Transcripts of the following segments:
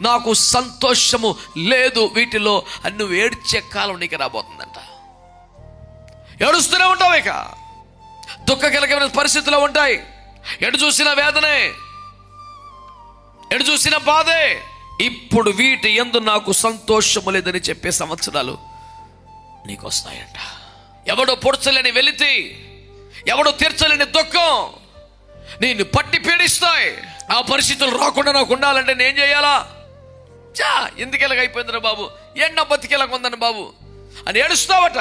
నాకు సంతోషము లేదు వీటిలో అని నువ్వు ఏడ్చే కాలం నీకు రాబోతుందంట. ఏడుస్తూనే ఉంటావు ఇక. దుఃఖకలకమైన పరిస్థితులు ఉంటాయి. ఎటు చూసిన వేదనే. ఎటు చూసిన బాధే. ఇప్పుడు వీటి ఎందు నాకు సంతోషము లేదని చెప్పే సంవత్సరాలు నీకు వస్తాయంట ఎవడో పొడచలేని వెలితి ఎవడో తీర్చలేని దుఃఖం నేను పట్టి పీడిస్తాయి. ఆ పరిస్థితులు రాకుండా నాకు ఉండాలంటే నేను చేయాలా? చా ఎందుకు ఎలాగైపోయిందిరా బాబు? ఎండ బతికెలాగుందని బాబు? అని ఏడుస్తావట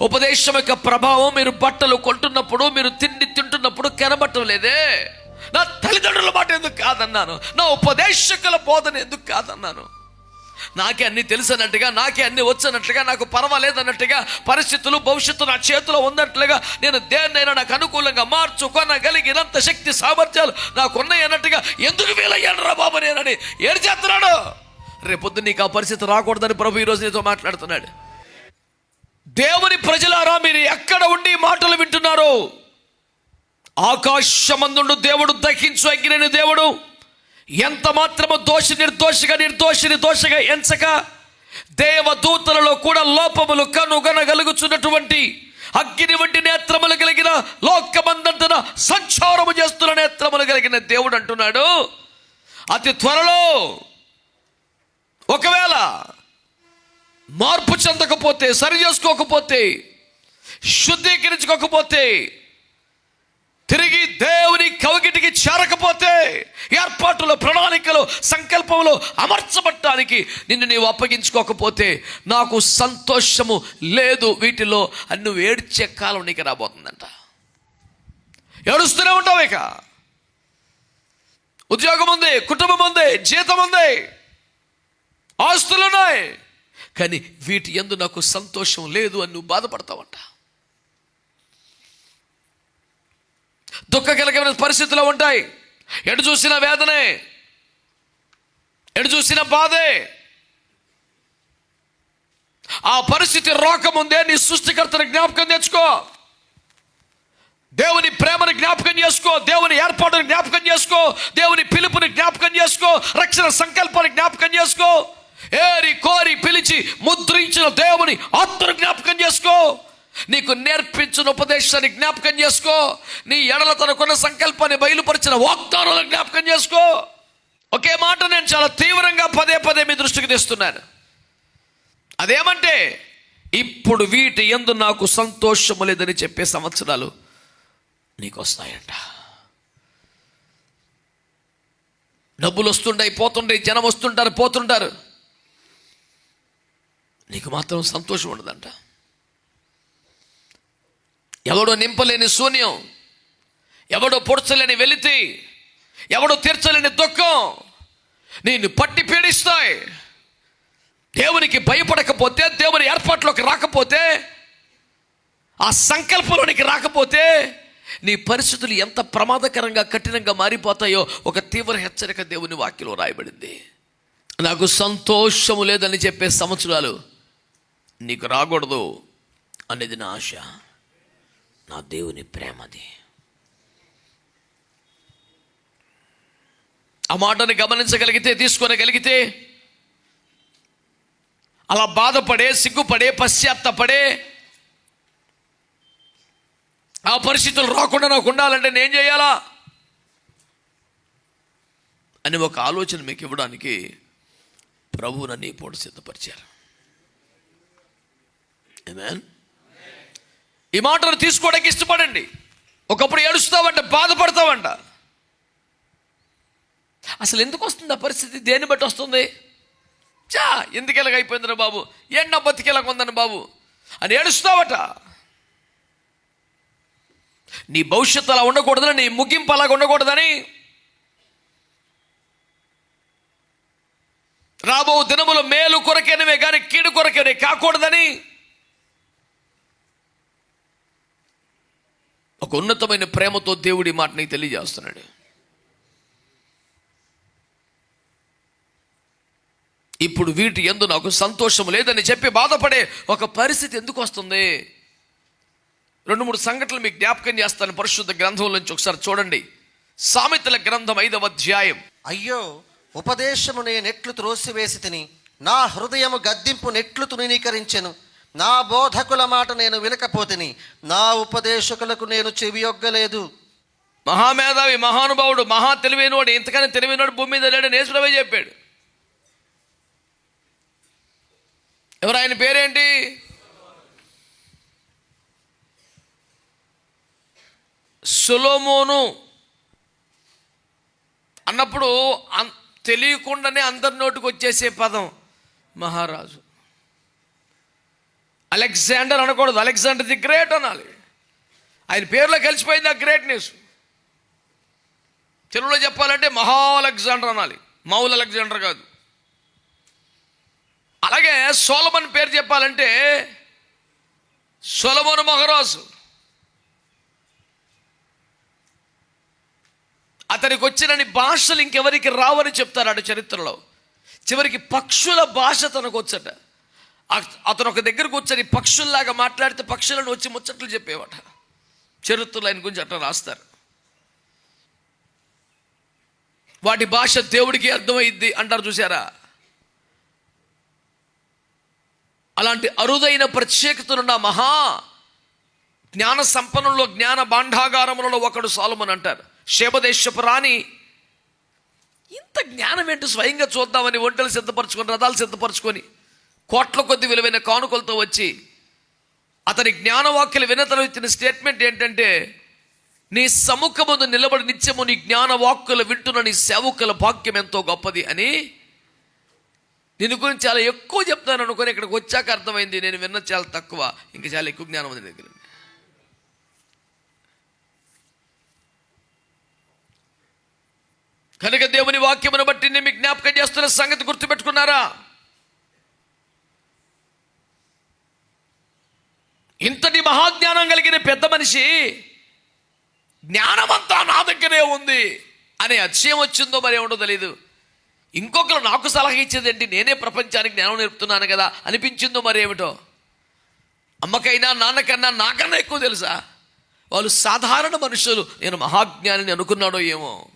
ఉపదేశం యొక్క ప్రభావం మీరు బట్టలు కొంటున్నప్పుడు మీరు తిండి తింటున్నప్పుడు కనబట్టం లేదే. నా తల్లిదండ్రుల మాట ఎందుకు కాదన్నాను? నా ఉపదేశకుల బోధన ఎందుకు కాదన్నాను? నాకే అన్ని తెలిసినట్టుగా నాకే అన్ని వచ్చినట్టుగా నాకు పర్వాలేదు అన్నట్టుగా పరిస్థితులు భవిష్యత్తు నా చేతిలో ఉన్నట్లుగా నేను దేన్నైనా నాకు అనుకూలంగా మార్చుకొనగలిగినంత శక్తి సామర్థ్యాలు నాకున్నాయి అన్నట్టుగా ఎందుకు వీలయ్యాను రా బాబు నేనని ఏడు చేస్తున్నాడు రేపొద్దు నీకు ఆ పరిస్థితి రాకూడదని ప్రభు ఈరోజు నీతో మాట్లాడుతున్నాడు. దేవుని ప్రజలారా మీరు ఎక్కడ ఉండి మాటలు వింటున్నారు? ఆకాశమందుండు దేవుడు దహించు అగ్గిన దేవుడు. ఎంత మాత్రము దోషి నిర్దోషిగా నిర్దోషిని దోషగా ఎంచక దేవదూతలలో కూడా లోపములు కనుగొనగలుగుచున్నటువంటి అగ్ని వంటి నేత్రములు కలిగిన లోకమందంతన సంచారము చేస్తున్న నేత్రములు కలిగిన దేవుడు అంటున్నాడు. అతి త్వరలో ఒకవేళ మార్పు చెందకపోతే సరి చేసుకోకపోతే శుద్ధీకరించుకోకపోతే తిరిగి దేవుని కవగిటికి చేరకపోతే ఏర్పాటులో ప్రణాళికలో సంకల్పంలో అమర్చబట్టానికి నిన్ను నీవు అప్పగించుకోకపోతే నాకు సంతోషము లేదు వీటిలో అని నువ్వు ఏడ్చే కాలం నీకు రాబోతుందంట. ఏడుస్తూనే ఉంటావు ఇక. ఉద్యోగం ఉంది కుటుంబం ఉంది జీతం ఉంది ఆస్తులు ఉన్నాయి కానీ వీటి ఎందు నాకు సంతోషం లేదు అని నువ్వు బాధపడతావంట. దుఃఖ పరిస్థితులు ఉంటాయి. ఎటు చూసిన వేదనే. ఎటు చూసిన బాధే. ఆ పరిస్థితి రోకముందే నీ సృష్టికర్తను జ్ఞాపకం తెచ్చుకో. దేవుని ప్రేమను జ్ఞాపకం చేసుకో. దేవుని ఏర్పాటును జ్ఞాపకం చేసుకో. దేవుని పిలుపుని జ్ఞాపకం చేసుకో. రక్షణ సంకల్పాన్ని జ్ఞాపకం చేసుకో. ఏరి కోరి పిలిచి ముద్రించిన దేవుని ఆత్మను జ్ఞాపకం చేసుకో. నీకు నేర్పించిన ఉపదేశాన్ని జ్ఞాపకం చేసుకో. నీ ఎడల తనకున్న సంకల్పాన్ని బయలుపరిచిన వాగ్దానాలను జ్ఞాపకం చేసుకో. ఒకే మాట నేను చాలా తీవ్రంగా పదే పదే మీ దృష్టికి తెస్తున్నాను. అదేమంటే ఇప్పుడు వీటి ఎందు నాకు సంతోషము లేదని చెప్పే సంవత్సరాలు నీకు వస్తాయంట డబ్బులు వస్తుంటాయి పోతుండే జనం వస్తుంటారు పోతుంటారు. నీకు మాత్రం సంతోషం ఉండదంట. ఎవడో నింపలేని శూన్యం ఎవడో పొడచలేని వెలితి ఎవడో తీర్చలేని దుఃఖం నేను పట్టి పీడిస్తాయి. దేవునికి భయపడకపోతే దేవుని ఏర్పాట్లోకి రాకపోతే ఆ సంకల్పంలోనికి రాకపోతే నీ పరిస్థితులు ఎంత ప్రమాదకరంగా కఠినంగా మారిపోతాయో ఒక తీవ్ర హెచ్చరిక దేవుని వాక్యలో రాయబడింది. నాకు సంతోషము లేదని చెప్పే సంవత్సరాలు నీకు రాకూడదు అనేది నా ఆశ. నా దేవుని ప్రేమది ఆ మాటను గమనించగలిగితే తీసుకోనగలిగితే అలా బాధపడే సిగ్గుపడే పశ్చాత్తపడే ఆ పరిస్థితులు రాకుండా నాకు ఉండాలంటే నేను చేయాలా? అని ఒక ఆలోచన మీకు ఇవ్వడానికి ప్రభువు నన్ను ఈ పూట సిద్ధపరిచారు. ఈ మాటను తీసుకోవడానికి ఇష్టపడండి. ఒకప్పుడు ఏడుస్తావంట బాధపడతావంట. అసలు ఎందుకు వస్తుంది ఆ పరిస్థితి? దేన్ని బట్టి వస్తుంది? చా ఎందుకు ఎలాగైపోయిందిరా బాబు? ఎన్న బతికెలాగ ఉందని బాబు? అని ఏడుస్తావట. నీ భవిష్యత్తు అలా ఉండకూడదని నీ ముగింపు అలాగ ఉండకూడదని రాబో దినములు మేలు కొరకేనవే కానీ కీడు కొరకేనే కాకూడదని ఒక ఉన్నతమైన ప్రేమతో దేవుడి మాట నీకు తెలియజేస్తున్నాడు. ఇప్పుడు వీటి ఎందు నాకు సంతోషం లేదని చెప్పి బాధపడే ఒక పరిస్థితి ఎందుకు వస్తుంది? రెండు మూడు సంఘటనలు మీకు జ్ఞాపకం చేస్తాను పరిశుద్ధ గ్రంథం నుంచి ఒకసారి చూడండి. సామెతల గ్రంథం ఐదవ అధ్యాయం. అయ్యో ఉపదేశము నేనెట్లు త్రోసివేసి తిని నా హృదయము గద్దింపు నెట్లు తృణీకరించెను. నా బోధకుల మాట నేను వినకపోతిని నా ఉపదేశకులకు నేను చెవియొగ్గలేదు మహామేధావి మహానుభావుడు మహా తెలివైనవాడు ఇంతకన్నా తెలివైనవాడు భూమి మీద లేడు యేసుప్రభే చెప్పాడు. ఎవరు ఆయన పేరేంటి? సులోమోను. అన్నప్పుడు అన్- తెలియకుండానే అందరి నోటికి వచ్చేసే పదం మహారాజు. అలెగ్జాండర్ అనకూడదు. అలెగ్జాండర్ ది గ్రేట్ అనాలి. ఆయన పేరులో కలిసిపోయింది ఆ గ్రేట్నెస్ తెలుగులో చెప్పాలంటే మహా అలెగ్జాండర్ అనాలి. మౌల్ అలెగ్జాండర్ కాదు. అలాగే సోలమన్ పేరు చెప్పాలంటే సొలమోను మహరాజు. అతనికి వచ్చినని భాషలు ఇంకెవరికి రావని చెప్తారు చరిత్రలో. చివరికి పక్షుల భాష తనకు వచ్చట అతను ఒక దగ్గరకు వచ్చని పక్షుల్లాగా మాట్లాడితే పక్షులను వచ్చి ముచ్చట్లు చెప్పేవాట. చరిత్రలు ఆయన గురించి అట్లా రాస్తారు. వాటి భాష దేవుడికి అర్థమైద్ది అంటారు చూసారా అలాంటి అరుదైన ప్రత్యేకతనున్న మహా జ్ఞాన సంపన్నంలో జ్ఞాన భాండాగారములలో ఒకడు సాలుమని అంటారు. శేబదేశపు రాణి ఇంత జ్ఞానం ఏంటి స్వయంగా చూద్దామని ఒంటలు సిద్ధపరచుకొని రథాలు సిద్ధపరచుకొని కోట్ల కొద్ది విలువైన కానుకలతో వచ్చి అతని జ్ఞానవాక్యలు వినతలు ఇచ్చిన స్టేట్మెంట్ ఏంటంటే నీ సముఖముందు నిలబడి నిత్యము నీ జ్ఞానవాక్కులు వింటున్న నీ సేవకుల భాగ్యం ఎంతో గొప్పది అని దీని గురించి చాలా ఎక్కువ చెప్తాను అనుకుని ఇక్కడికి వచ్చాక అర్థమైంది. నేను విన్న చాలా తక్కువ. ఇంకా చాలా ఎక్కువ జ్ఞానం ఉంది దగ్గర కనుక దేవుని వాక్యమును బట్టి నేను జ్ఞాపకం చేస్తున్న సంగతి గుర్తుపెట్టుకున్నారా? ఇంతటి మహాజ్ఞానం కలిగిన పెద్ద మనిషి జ్ఞానమంతా నా దగ్గరే ఉంది అనే అతిశయం వచ్చిందో మరి ఏమిటో తెలియదు ఇంకొకరు నాకు సలహా ఇచ్చేదేంటి నేనే ప్రపంచానికి జ్ఞానం నేర్పుతున్నాను కదా అనిపించిందో మరి ఏమిటో? అమ్మకైనా నాన్నకన్నా నాకన్నా ఎక్కువ తెలుసా? వాళ్ళు సాధారణ మనుషులు. నేను మహాజ్ఞానిని అనుకున్నాడో ఏమో?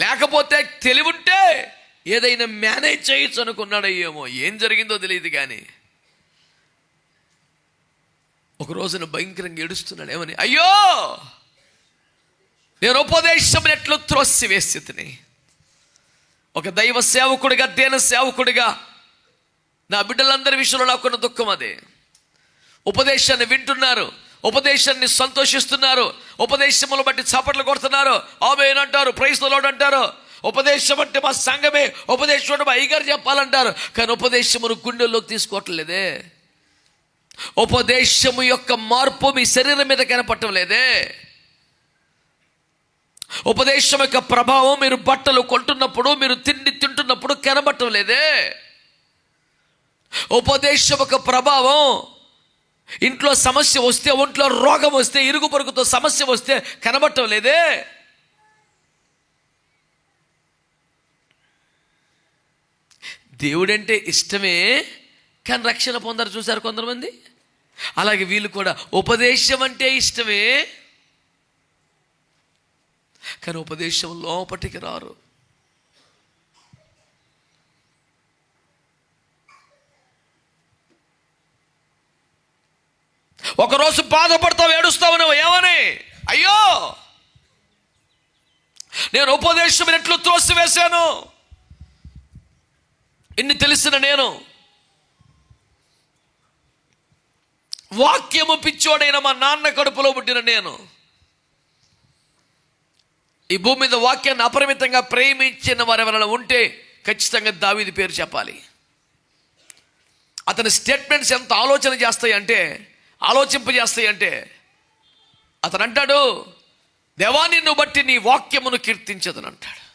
లేకపోతే తెలివుంటే ఏదైనా మేనేజ్ చేయొచ్చు అనుకున్నాడో ఏమో ఏం జరిగిందో తెలియదు కానీ. ఒక రోజున భయంకరంగా ఏడుస్తున్నాడు ఏమని అయ్యో! నేను ఉపదేశం ఎట్లు త్రోసి వేస్థితిని ఒక దైవ సేవకుడిగా దేన సేవకుడిగా నా బిడ్డలందరి విషయంలో నాకున్న దుఃఖం అదే. ఉపదేశాన్ని వింటున్నారు ఉపదేశాన్ని సంతోషిస్తున్నారు ఉపదేశములు బట్టి చప్పట్లు కొడుతున్నారు. ఆమె అంటారు ప్రైస్తలోడు అంటారు. ఉపదేశం అంటే మా సంఘమే ఉపదేశం అంటే మా అయ్యగారు చెప్పాలంటారు. కానీ ఉపదేశమును గుండెల్లోకి తీసుకోవట్లేదే. ఉపదేశము యొక్క మార్పు మీ శరీరం మీద కనపడటం లేదే. ఉపదేశం యొక్క ప్రభావం మీరు బట్టలు కొంటున్నప్పుడు మీరు తిండి తింటున్నప్పుడు కనబట్టం లేదే. ఉపదేశం యొక్క ప్రభావం ఇంట్లో సమస్య వస్తే ఒంట్లో రోగం వస్తే ఇరుగు పొరుగుతో సమస్య వస్తే కనబట్టం లేదే. దేవుడంటే ఇష్టమే కానీ రక్షణ పొందారు చూశారు కొంతమంది. అలాగే వీళ్ళు కూడా ఉపదేశం అంటే ఇష్టమే కానీ ఉపదేశం లోపటికి రారు. ఒకరోజు బాధపడతావు ఏడుస్తావు నువ్వు ఏమని? అయ్యో! నేను ఉపదేశం ఎట్లు త్రోసివేశాను? ఇన్ని తెలిసిన నేను. వాక్యము పిచ్చోడైన మా నాన్న కడుపులో పుట్టిన నేను. ఈ భూమి మీద వాక్యాన్ని అపరిమితంగా ప్రేమించిన వారు ఎవరైనా ఉంటే ఖచ్చితంగా దావీది పేరు చెప్పాలి. అతని స్టేట్మెంట్స్ ఎంత ఆలోచన చేస్తాయి అంటే ఆలోచింపజేస్తాయి అంటే అతను అంటాడు దేవా నిన్ను బట్టి నీ వాక్యమును కీర్తించదని అంటాడు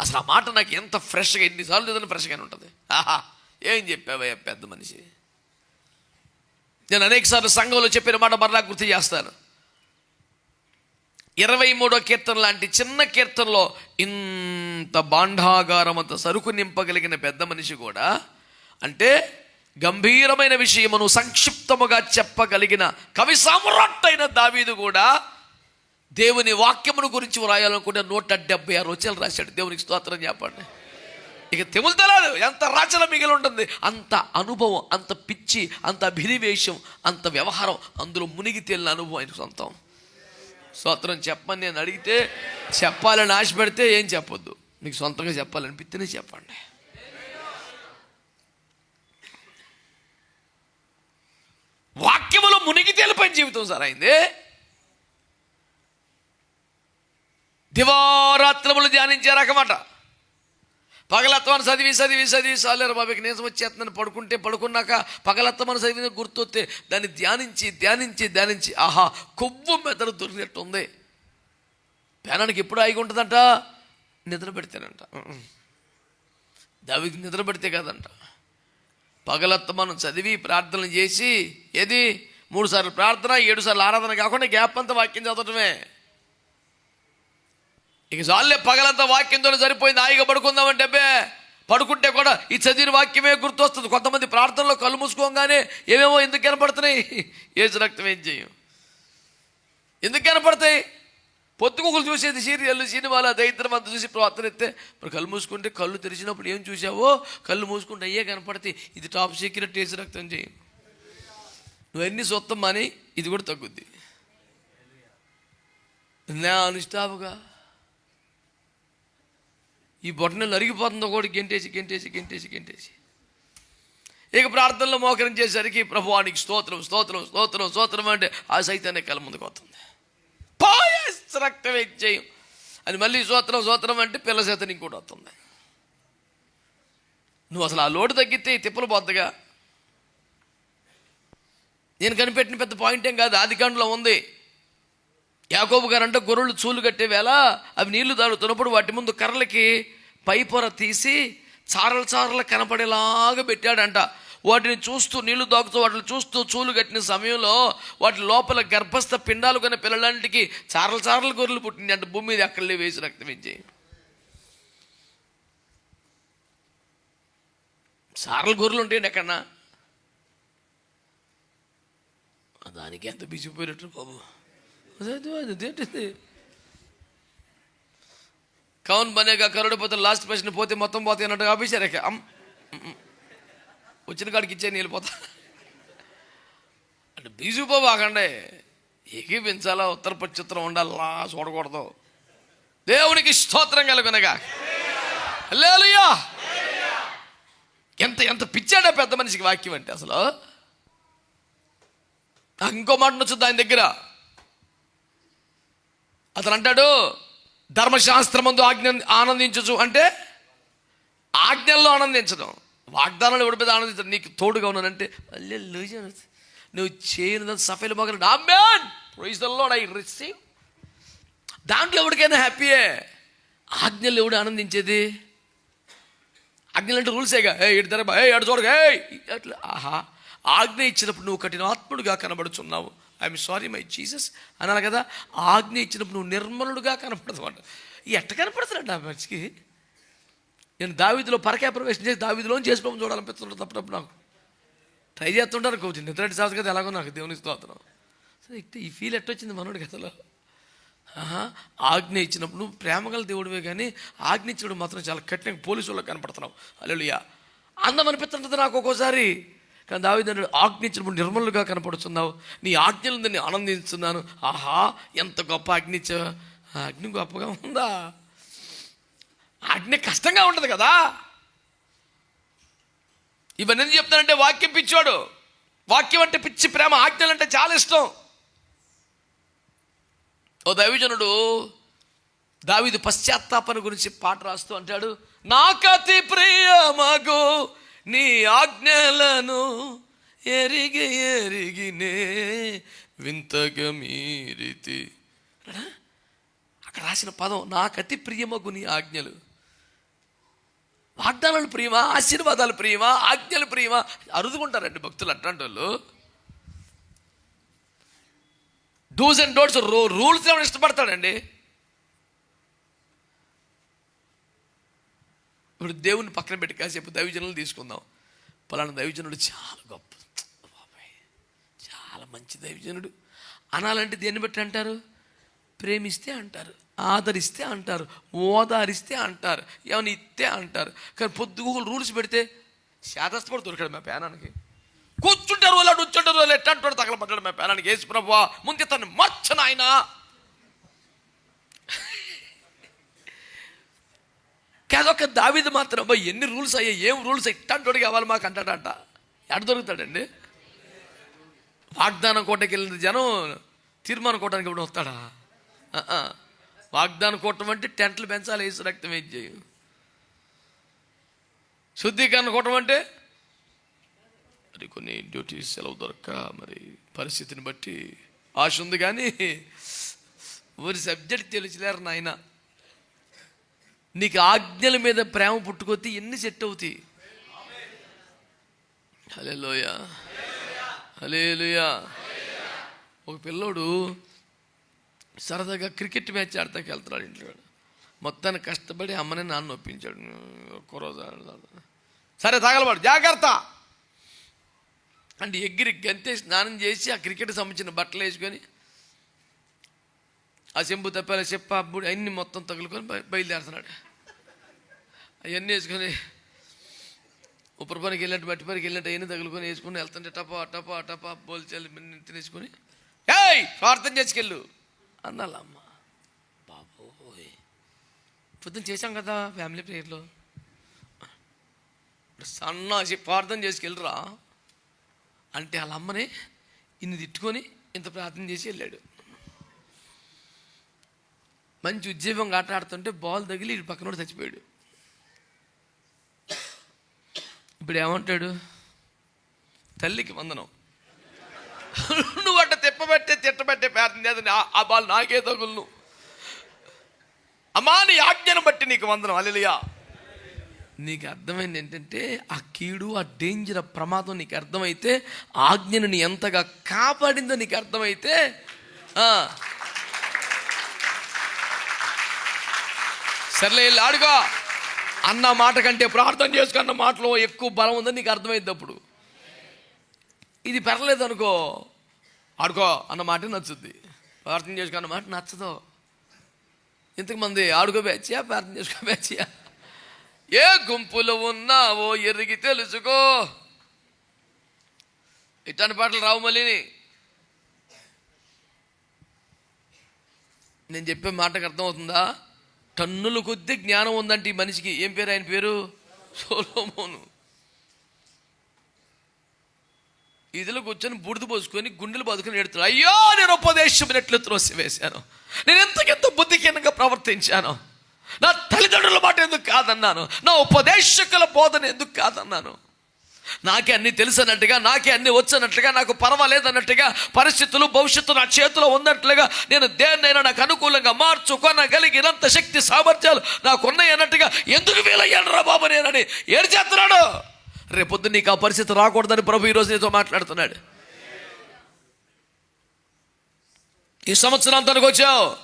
అసలు ఆ మాట నాకు ఎంత ఫ్రెష్గా ఎన్నిసార్లు చదివిన ఫ్రెష్గానే ఉంటుంది. ఆహా ఏం చెప్పావయ్యా పెద్ద మనిషి? నేను అనేకసార్లు సంఘంలో చెప్పిన మాట మరలా గుర్తు చేస్తాను. ఇరవై మూడో కీర్తన లాంటి చిన్న కీర్తనలో ఇంత బాండాగారం అంత సరుకు నింపగలిగిన పెద్ద మనిషి కూడా అంటే గంభీరమైన విషయమును సంక్షిప్తముగా చెప్పగలిగిన కవి సామ్రాట్ అయిన దావీదు కూడా దేవుని వాక్యమును గురించి వ్రాయాలనుకుంటే నూట డెబ్బై ఆరు వచ్చాలు రాశాడు. దేవునికి స్తోత్రం చెప్పండి. ఇక తెములుతలేదు ఎంత రచన మిగిలి ఉంటుంది. అంత అనుభవం అంత పిచ్చి అంత అభినివేశం అంత వ్యవహారం అందులో మునిగి తేలిన అనుభవం ఆయన సొంతం. స్తోత్రం చెప్పని నేను అడిగితే చెప్పాలని ఆశ పెడితే ఏం చెప్పొద్దు. మీకు సొంతంగా చెప్పాలనిపిస్తేనే చెప్పండి. వాక్యములో మునిగి తేలిపోయిన జీవితం సార్ అయింది. దివారాత్రములు ధ్యానించే రకమట. పగలత్తమని చదివి చదివి చదివి చాలేరు బాబాకి నీసం వచ్చేస్తుందని పడుకుంటే పడుకున్నాక పగలత్తమని చదివిన గుర్తొస్తే దాన్ని ధ్యానించి ధ్యానించి ధ్యానించి ఆహా కొవ్వు మెదడు దొరికినట్టు ఉంది. పేనానికి ఎప్పుడు ఆగి ఉంటుందంట? నిద్ర పెడితేనంట. దావికి నిద్ర పెడితే కాదంట. పగలత్త మనం చదివి ప్రార్థనలు చేసి ఏది? మూడు సార్లు ప్రార్థన ఏడు సార్లు ఆరాధన కాకుండా గ్యాప్ అంతా వాక్యం చదవటమే. ఇక చాలే పగలంతా వాక్యంతో సరిపోయింది. హాయిగా పడుకుందామంటే అబ్బే పడుకుంటే కూడా ఈ చదివిన వాక్యమే గుర్తొస్తుంది. కొంతమంది ప్రార్థనలో కళ్ళు మూసుకోగానే ఏమేమో ఎందుకు కనపడుతున్నాయి? ఏసు రక్తం ఏం చేయం? ఎందుకు కనపడతాయి? పొత్తుకొకరు చూసేది సీరియల్ సినిమాలు దైత్రం అంత చూసి ప్రార్థన ఎత్తే మరి కళ్ళు మూసుకుంటే కళ్ళు తెరిచినప్పుడు ఏం చూసావో కళ్ళు మూసుకుంటే అయ్యే కనపడితే ఇది టాప్ సీక్రెట్ ఏసు రక్తం చేయం. నువ్వు అన్ని సొత్తం అని ఇది కూడా తగ్గుద్ది. నా అనుష్టాపుగా ఈ బొట్టనెలు అరిగిపోతుందో కూడా గెంటేసి గెంటేసి గెంటేసి గెంటేసి. ఇక ప్రార్థనలో మోకరించేసరికి ప్రభువానికి స్తోత్రం స్తోత్రం స్తోత్రం స్తోత్రం అంటే ఆ సైతాన్ని కళ్ళ ముందుకు వస్తుంది. పాయస్ రక్తం అని మళ్ళీ స్తోత్రం స్తోత్రం అంటే పిల్ల చేత కూడా వస్తుంది. నువ్వు అసలు ఆ లోటు తగ్గితే తిప్పలు పోద్దగా. నేను కనిపెట్టిన పెద్ద పాయింట్ ఏం కాదు ఆది ఉంది. యాకోబు గారు అంటే గొర్రెలు చూలు కట్టే వేళ అవి నీళ్ళు తాగుతున్నప్పుడు వాటి ముందు కర్రలకి పై పొర తీసి చారలు చారలు కనపడేలాగా పెట్టాడంట. వాటిని చూస్తూ నీళ్ళు దాకుతూ వాటిని చూస్తూ చూలు కట్టిన సమయంలో వాటి లోపల గర్భస్థ పిండాలు కొన్న పిల్లలంటికి చారలు చారలు గొర్రెలు పుట్టింది అంటే భూమి మీద అక్కడలే వేసి రక్తం ఇచ్చి. చారలు గొర్రెలు ఉంటాయండి ఎక్కడన్నా? దానికి ఎంత బిసిపోయినట్టు బాబు. అదేంటిది కౌన్ బనేగా కరుడు పోతే లాస్ట్ ప్రశ్న పోతే మొత్తం పోతే అన్నట్టుగా ఆపేశారు వచ్చిన కాడికి ఇచ్చే నీళ్ళు పోతా అంటే బీజుపోబాకండే ఏకీపించాలా ఉత్తర పచ్చిత్రం ఉండాలా చూడకూడదు దేవునికి స్తోత్రం కలుగునగా లేలుయా ఎంత ఎంత పిచ్చాడా పెద్ద మనిషికి వాక్యం అంటే అసలు ఇంకో మాట నచ్చుద్ది ఆయన దగ్గర అతను అంటాడు ధర్మశాస్త్రమందు ఆజ్ఞ ఆనందించచ్చు అంటే ఆజ్ఞల్లో ఆనందించడం. వాగ్దానాలు ఎవరి మీద ఆనందించడం నీకు తోడుగా ఉన్నానంటే అల్లెల్లుయా నువ్వు చేయని సఫైలు మొగలు amen! Praise the lord I receive దాంట్లో ఎవరికైనా హ్యాపీయే? ఆజ్ఞలు ఎవడు ఆనందించేది? ఆజ్ఞలు అంటే రూల్సేగా ఏ ఇటు ధర ఏ ఎడు చూడగా ఏ అట్లా ఆహా ఆజ్ఞ ఇచ్చినప్పుడు నువ్వు కఠినాత్ముడుగా కనబడుచున్నావు. ఐఎమ్ సారీ మై జీసస్ అనాలి కదా ఆజ్ఞ ఇచ్చినప్పుడు నువ్వు నిర్మలుడుగా కనపడదు అంట. ఎట్ట కనపడుతున్నాడు ఆ మనిషికి? నేను దావిదిలో పరకే ప్రవేశం చేసి దావిదిలో చేసి పంపం చూడాలనిపిస్తుంటారు తప్పటప్పుడు నాకు ట్రై చేస్తుంటారు కోచ్. నిద్రటి సాధ కదా ఎలాగో నాకు దేవుని స్తోత్రం. సరే ఇట్ట ఈ ఫీల్ ఎట్టొచ్చింది మనోడికి కథలో ఆహా, ఆజ్ఞ ఇచ్చినప్పుడు నువ్వు ప్రేమగల దేవుడివే కానీ ఆజ్ఞ ఇచ్చినప్పుడు మాత్రం చాలా కఠినంగా పోలీసు వాళ్ళకి కనపడుతున్నావు. అల్లెలుయా అందం అనిపిస్తుంటుంది నాకు ఒక్కోసారి. కానీ దావిదండ్రుడు ఆజ్ఞించినప్పుడు నిర్మలుగా కనపడుతున్నావు నీ ఆజ్ఞలు నేను ఆనందిస్తున్నాను. ఆహా ఎంత గొప్ప ఆజ్ఞ ఇచ్చావు గొప్పగా ఉందా? ఆజ్ఞ కష్టంగా ఉంటుంది కదా. ఇవన్నీ చెప్తానంటే వాక్యం పిచ్చాడు వాక్యం అంటే పిచ్చి ప్రేమ. ఆజ్ఞలు అంటే చాలా ఇష్టం. ఓ దైవజనుడు దావిది పశ్చాత్తాపన గురించి పాట రాస్తూ అంటాడు నాకతి ప్రియమగు నీ ఆజ్ఞలను ఎరిగి ఎరిగినే వింతగా మీరితి. అక్కడ రాసిన పదం నాకతి ప్రియమగు నీ ఆజ్ఞలు. వాగ్దానాలు ప్రియమా? ఆశీర్వాదాలు ప్రియమా? ఆజ్ఞలు ప్రియమా? అరుదుకుంటారండి భక్తులు అట్లాంటి వాళ్ళు డూస్ అండ్ డోట్స్ రూ రూల్స్ ఏమైనా ఇష్టపడతాడండి? ఇప్పుడు దేవుని పక్కన పెట్టి కాసేపు దైవజనులు తీసుకుందాం. పలానా దైవజనుడు చాలా గొప్ప. బాబాయ్ చాలా మంచి దైవజనుడు. అనాలంటే దేన్ని బట్టి అంటారు? ప్రేమిస్తే అంటారు ఆదరిస్తే అంటారు ఓదారిస్తే అంటారు ఏమైనా ఇస్తే అంటారు. కానీ పొద్దుగూకులు రూల్స్ పెడితే శాదస్తపడి దొరికాడు మా పేనానికి కూర్చుంటారు వాళ్ళు వచ్చుంటారు వాళ్ళు ఎట్లా అంటాడు తగలబడ్డాడు మా పేనానికి వేసి ప్రభు ముందు తను మర్చనాయనా ఆయన దావిది మాత్రం అబ్బాయి ఎన్ని రూల్స్ అయ్యాయి? ఏం రూల్స్ ఇట్టంటోడు కావాలి మాకు అంటాడంట. ఎక్కడ దొరుకుతాడండి? వాగ్దానం కోటకి వెళ్ళిన జనం తీర్మానం కోటానికి ఇప్పుడు వస్తాడా? వాగ్దానం కోటం అంటే టెంట్లు పెంచాలి వేసి రక్తం ఏం చేయి? శుద్ధీకరణ కోటం అంటే మరి కొన్ని డ్యూటీస్ సెలవు దొరక్క మరి పరిస్థితిని బట్టి ఆశ ఉంది కానీ ఊరి సబ్జెక్ట్ తెలిసిలేరు నాయన. నీకు ఆజ్ఞల మీద ప్రేమ పుట్టుకొస్తే ఎన్ని సెట్ అవుతాయి? హలే లోయ హలే ఒక పిల్లోడు సరదాగా క్రికెట్ మ్యాచ్ ఆడతాకి వెళ్తున్నాడు ఇంట్లో మొత్తాన్ని కష్టపడి అమ్మని నాన్న ఒప్పించాడు. ఒక్క రోజు సరే తగలబాడు జాగ్రత్త. అంటే ఎగ్గిరి గంతే స్నానం చేసి ఆ క్రికెట్ సంబంధించిన బట్టలు వేసుకొని ఆ చెంబు తప్పాల చెప్ప అప్పుడు అన్ని మొత్తం తగులుకొని బయలుదేరుతున్నాడు. అవన్నీ వేసుకొని ఉప్పర పనికి వెళ్ళినట్టు మట్టి పనికి వెళ్ళినట్టు అవన్నీ తగులుకొని వేసుకొని వెళ్తుంటే టపా టపా టపా బోల్చాలి తినేసుకొని ఏయ్ ప్రార్థన చేసుకెళ్ళు అన్నాలమ్మ బాబోయ్. పొద్దున్న చేశాం కదా ఫ్యామిలీ ప్రేయర్లో. ఇప్పుడు సన్నాసి ప్రార్థన చేసుకెళ్ళరా? అంటే వాళ్ళ అమ్మని ఇన్ని తిట్టుకొని ఇంత ప్రార్థన చేసి వెళ్ళాడు. మంచి ఉద్యోగం ఆట ఆడుతుంటే బాల్ తగిలి ఇటు పక్కన చచ్చిపోయాడు. ఇప్పుడు ఏమంటాడు? తల్లికి వందనం. నువ్వు అట్ట తిప్పబట్టే తిట్టబట్టే ప్రార్థన చేద్దని ఆ బాల్ నాకే తగులును. అమాని ఆజ్ఞను బట్టి నీకు వందనం. అలెలియా నీకు అర్థమైంది ఏంటంటే ఆ కీడు ఆ డేంజర్ ఆ ప్రమాదం నీకు అర్థమైతే ఆజ్ఞను నీ ఎంతగా కాపాడిందో నీకు అర్థమైతే సర్లే వెళ్ళి ఆడుకో. అన్న మాట కంటే ప్రార్థన చేసుకున్న మాటలో ఎక్కువ బలం ఉందని నీకు అర్థమైంది అప్పుడు. ఇది పెరలేదు అనుకో ఆడుకో అన్న మాట నచ్చుద్ది. ప్రార్థన చేసుకున్న మాట నచ్చదు. ఇంతకుమంది ఆడుకో బ్యాచ్యా ప్రార్థన చేసుకో బ్యాచ్యా ఏ గుంపులో ఉన్నావో ఎరిగి తెలుసుకో. ఇట్లాంటి పాటలు రావు మళ్ళీని. నేను చెప్పే మాటకు అర్థమవుతుందా? టన్నుల కొద్ది జ్ఞానం ఉందంటే ఈ మనిషికి ఏం పేరు ఆయన పేరు? సోలోమోను. ఇదిలో కూర్చొని బుడిద పోసుకొని గుండెలు బతుకుని ఎడుతున్నాడు అయ్యో నేను ఉపదేశం ఎట్లు త్రోసి వేశాను నేను ఎంతకెంత బుద్ధిహీనంగా ప్రవర్తించాను. నా తల్లిదండ్రుల మాట ఎందుకు కాదన్నాను? నా ఉపదేశకుల బోధన ఎందుకు కాదన్నాను? నాకే అన్ని తెలిసినట్టుగా నాకే అన్ని వచ్చినట్లుగా నాకు పర్వాలేదన్నట్టుగా పరిస్థితులు భవిష్యత్తు నా చేతిలో ఉన్నట్లుగా నేను దేన్నైనా నాకు అనుకూలంగా మార్చుకొనగలిగినంత శక్తి సామర్థ్యాలు నాకున్నాయి అన్నట్టుగా ఎందుకు వీలయ్యాడు రా బాబు నేనని ఏడు చేస్తున్నాడు రేపొద్దు నీకు ఆ పరిస్థితి రాకూడదని ప్రభు ఈరోజు నీతో మాట్లాడుతున్నాడు. ఈ సంవత్సరాంతానికి వచ్చావు.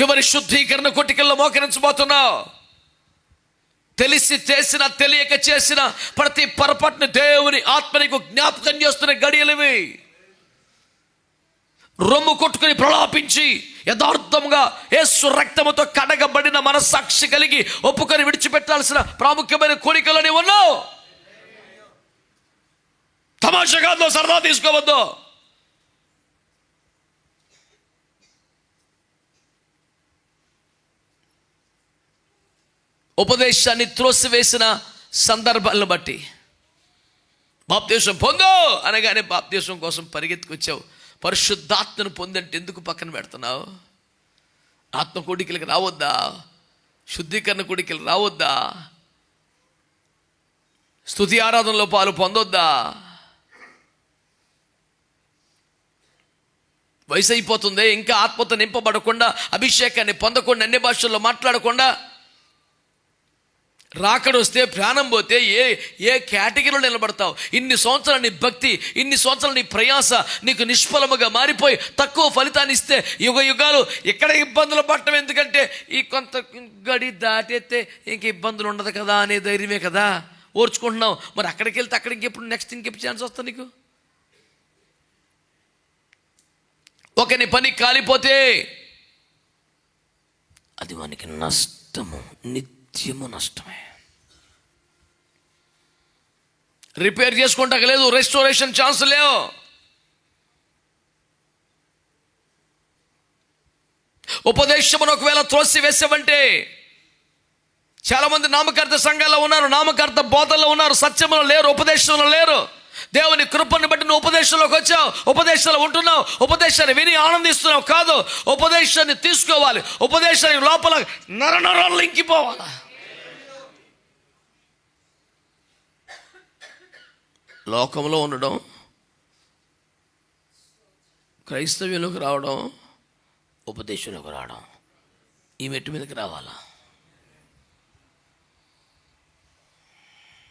చివరి శుద్ధీకరణ కొట్టికల్లో మోకరించబోతున్నావు. తెలిసి చేసిన తెలియక చేసిన ప్రతి పొరపాటుని దేవుని ఆత్మనికు జ్ఞాపకం చేస్తున్న గడియలివి. రొమ్ము కొట్టుకుని ప్రలాపించి యథార్థంగా యేసు రక్తముతో కడగబడిన మనస్సాక్షి కలిగి ఒప్పుకొని విడిచిపెట్టాల్సిన ప్రాముఖ్యమైన కోరికలని ఉన్నావు. తమాషగా సరదా తీసుకోవద్దు. ఉపదేశాన్ని త్రోసివేసిన సందర్భాలను బట్టి. బాప్తీసం పొందు! అనగానే బాప్తీసం కోసం పరిగెత్తుకొచ్చావు. పరిశుద్ధాత్మను పొందంటే ఎందుకు పక్కన పెడుతున్నావు? ఆత్మ కోడికలకు రావద్దా? శుద్ధీకరణ కోడికలు రావద్దా? స్థుతి ఆరాధనలో పాలు పొందొద్దా? వయసు అయిపోతుంది ఇంకా ఆత్మతో నింపబడకుండా అభిషేకాన్ని పొందకుండా అన్ని భాషల్లో మాట్లాడకుండా రాకడొస్తే ప్రాణం పోతే ఏ ఏ కేటగిరీలో నిలబడతావు? ఇన్ని సంవత్సరాలు నీ భక్తి ఇన్ని సంవత్సరాలు నీ ప్రయాస నీకు నిష్ఫలముగా మారిపోయి తక్కువ ఫలితాన్ని ఇస్తే యుగ యుగాలు ఇక్కడ ఇబ్బందులు పడటం? ఎందుకంటే ఈ కొంత గడి దాటేస్తే ఇంక ఇబ్బందులు ఉండదు కదా అనే ధైర్యమే కదా. ఓర్చుకుంటున్నావు. మరి అక్కడికి వెళ్తే అక్కడికి ఎప్పుడు నెక్స్ట్ ఇంకెప్పుడు ఛాన్స్ వస్తా నీకు? ఒకని పని కాలిపోతే అది వానికి నష్టము నిత్యము నష్టమే. రిపేర్ చేసుకుంటాక లేదు రెస్టోరేషన్ ఛాన్స్ లేవు. ఉపదేశమును ఒకవేళ త్రోసి వేసామంటే చాలామంది నామకర్త సంఘాల్లో ఉన్నారు నామకర్త బోధల్లో ఉన్నారు సత్యములో లేరు ఉపదేశంలో లేరు. దేవుని కృపను బట్టి నువ్వు ఉపదేశంలోకి వచ్చావు ఉపదేశంలో ఉంటున్నావు ఉపదేశాన్ని విని ఆనందిస్తున్నావు కాదు ఉపదేశాన్ని తీసుకోవాలి ఉపదేశాన్ని లోపల నరనరాలు ఇంకిపోవాలి. లోకంలో ఉండడం క్రైస్తవ్యంలోకి రావడం ఉపదేశంలోకి రావడం ఈ మెట్టు మీదకి రావాలా?